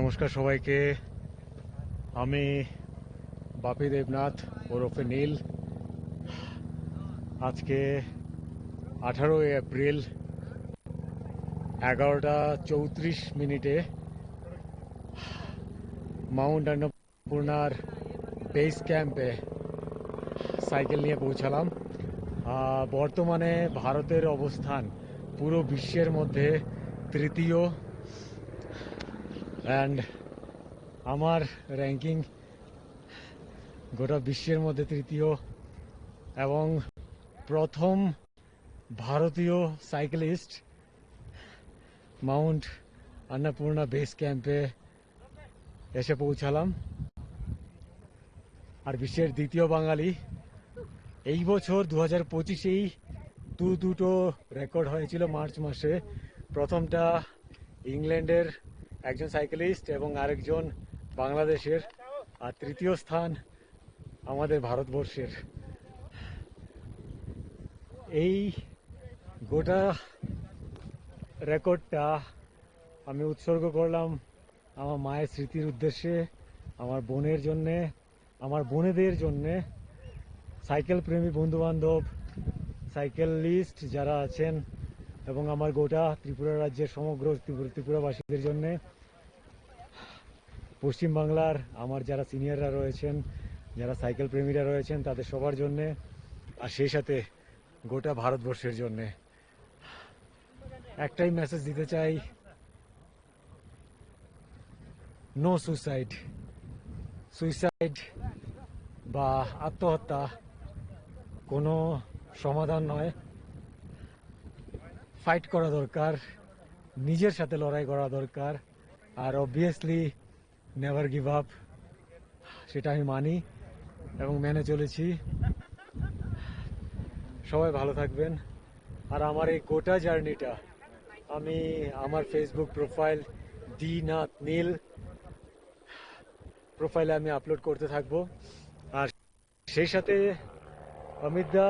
নমস্কার সবাইকে। আমি বাপি দেবনাথ, ওরফে নীল। আজকে আঠারোই এপ্রিল, এগারোটা চৌত্রিশ মিনিটে মাউন্ট অন্নপূর্ণার বেস ক্যাম্পে সাইকেল নিয়ে পৌঁছালাম। বর্তমানে ভারতের অবস্থান পুরো বিশ্বের মধ্যে তৃতীয় অ্যান্ড আমার র্যাঙ্কিং গোটা বিশ্বের মধ্যে তৃতীয় এবং প্রথম ভারতীয় সাইকেলিস্ট মাউন্ট অন্নপূর্ণা বেস ক্যাম্পে এসে পৌঁছালাম। আর বিশ্বের দ্বিতীয় বাঙালি এই বছর দু হাজার পঁচিশেই দু দুটো রেকর্ড হয়েছিল মার্চ মাসে। প্রথমটা ইংল্যান্ডের একজন সাইকেলিস্ট এবং আরেকজন বাংলাদেশের, আর তৃতীয় স্থান আমাদের ভারতবর্ষের। এই গোটা রেকর্ডটা আমি উৎসর্গ করলাম আমার মায়ের স্মৃতির উদ্দেশ্যে, আমার বোনের জন্যে, আমার বোনেদের জন্যে। সাইকেল প্রেমী বন্ধু বান্ধব সাইকেল লিস্ট যারা আছেন এবং আমার গোটা ত্রিপুরা রাজ্যের সমগ্র ত্রিপুরা, ত্রিপুরাবাসীদের জন্য পশ্চিমবাংলার আমার যারা সিনিয়ররা রয়েছেন, যারা সাইকেল প্রেমীরা রয়েছেন, তাদের সবার জন্যে আর সেই সাথে গোটা ভারতবর্ষের জন্যে। একটাই মেসেজ দিতে চাই নো সুইসাইড সুইসাইড বা আত্মহত্যা কোনো সমাধান নয়। ফাইট করা দরকার, নিজের সাথে লড়াই করা দরকার। আর অবভিয়াসলি নেভার গিভ আপ সেটা আমি মানি এবং মেনে চলেছি। সবাই ভালো থাকবেন। আর আমার এই গোটা জার্নিটা, আমি আমার Facebook profile D Nath Neel প্রোফাইলে আমি আপলোড করতে থাকব। আর সেই সাথে অমিত দা